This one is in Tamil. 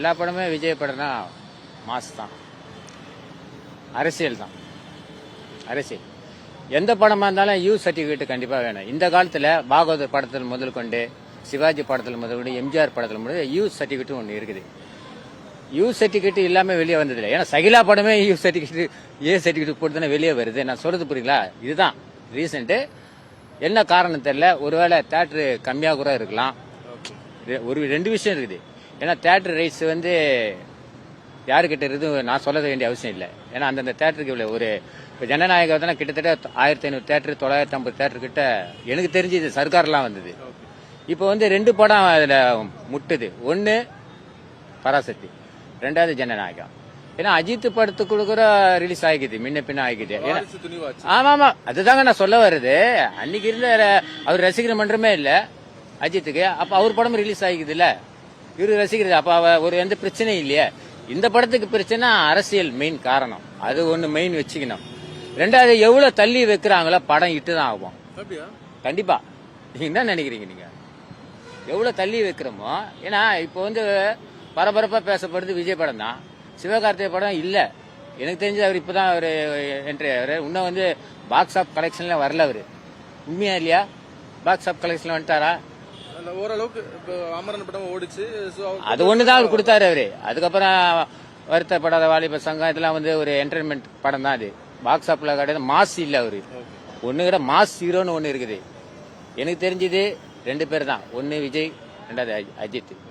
எல்லா படமே விஜய் படம்னா மாஸ் தான். அரசியல் தான். அரசியல். எந்த படமா இருந்தாலும் யூ சர்டிஃபிகேட் கண்டிப்பா வேணும். இந்த காலத்துல பாகவதர் படத்தில் முதல் கொண்டு சிவாஜி படத்தில் முதல் கொண்டு எம்ஜிஆர் படத்தில் முதல் யூ சர்டிஃபிகேட் ஒன்று இருக்குது. யூ சர்டிஃபிகேட் இல்லாமல் வெளியே வந்ததில்லை. ஏன்னா சகிலா படமே யூ சர்டிஃபிகேட் ஏ சர்டிஃபிகேட் போட்டு தானே வெளியே வருது. நான் சொல்றது புரியுங்களா? இதுதான் ரீசெண்ட் என்ன காரணம் தெரியல? ஒருவேளை தேட்டரு கம்மியாக கூட இருக்கலாம். ஒரு ரெண்டு விஷயம் இருக்குது. ஏன்னா தேட்டர் ரைட்ஸ் வந்து யாருக்கிட்ட இருக்குது நான் சொல்ல வேண்டிய அவசியம் இல்லை. ஏன்னா அந்தந்த தேட்டருக்கு இவ்வளோ ஒரு இப்போ ஜனநாயகம் தானே கிட்டத்தட்ட ஆயிரத்தி ஐநூறு தேட்டர் தொள்ளாயிரத்தி ஐம்பது தேட்டர் கிட்ட எனக்கு தெரிஞ்சு இது சர்க்கார்லாம் வந்தது. இப்போ வந்து ரெண்டு படம் அதில் முட்டுது. ஒன்று பராசக்தி ரெண்டாவது ஜனநாயகம். ஏன்னா அஜித் படத்துக்கு கூட ரிலீஸ் ஆகிக்குது முன்ன பின்ன ஆகிக்குது ஆமா ஆமா அதுதாங்க நான் சொல்ல வருது அன்னைக்கு இருந்த அவர் ரசிகர் மன்றமே இல்ல அஜித்துக்கு. அப்ப அவர் படம் ரிலீஸ் ஆகிக்குது இல்ல இவரு ரசிகர் அப்ப அவ ஒரு எந்த பிரச்சனையும் இல்லையே. இந்த படத்துக்கு பிரச்சனை அரசியல் மெயின் காரணம். அது ஒண்ணு மெயின் வச்சுக்கணும். ரெண்டாவது எவ்வளவு தள்ளி வைக்கிறாங்களோ படம் இட்டு தான் ஆகும். அப்படியா? கண்டிப்பா. நீங்க என்ன நினைக்கிறீங்க நீங்க? எவ்வளவு தள்ளி வைக்கிறோமோ ஏன்னா இப்போ வந்து பரபரப்பா பேசப்படுறது விஜய் படம் தான். சிவகார்த்திகை படம் இல்ல. எனக்கு தெரிஞ்சு அவர் இப்பதான் அவர் என்ட்ரி ஆகிறாரு இன்னும் வந்து பாக்ஸ் ஆஃப் கலெக்ஷன்ல வரல அவரு. உண்மையா இல்லையா? பாக்ஸ் ஆஃப் கலெக்ஷன்ல வந்துட்டாரா? ஓரளவுக்கு இப்போ அமரன் படம் ஓடிச்சு ஸோ அது ஒண்ணுதான் அவர் கொடுத்தாரு அவரு. அதுக்கப்புறம் வருத்தப்படாத வாலிப சங்கம் இதெல்லாம் வந்து ஒரு என்டர்டைன்மெண்ட் படம் தான் அது. பாக்ஸ் ஆஃப்ல கிடையாது மாஸ் இல்ல அவரு. ஒண்ணு கிட்ட மாஸ் ஹீரோன்னு ஒண்ணு இருக்குது. எனக்கு தெரிஞ்சது ரெண்டு பேர் தான். ஒன்னு விஜய் ரெண்டாவது அஜி- அஜித்.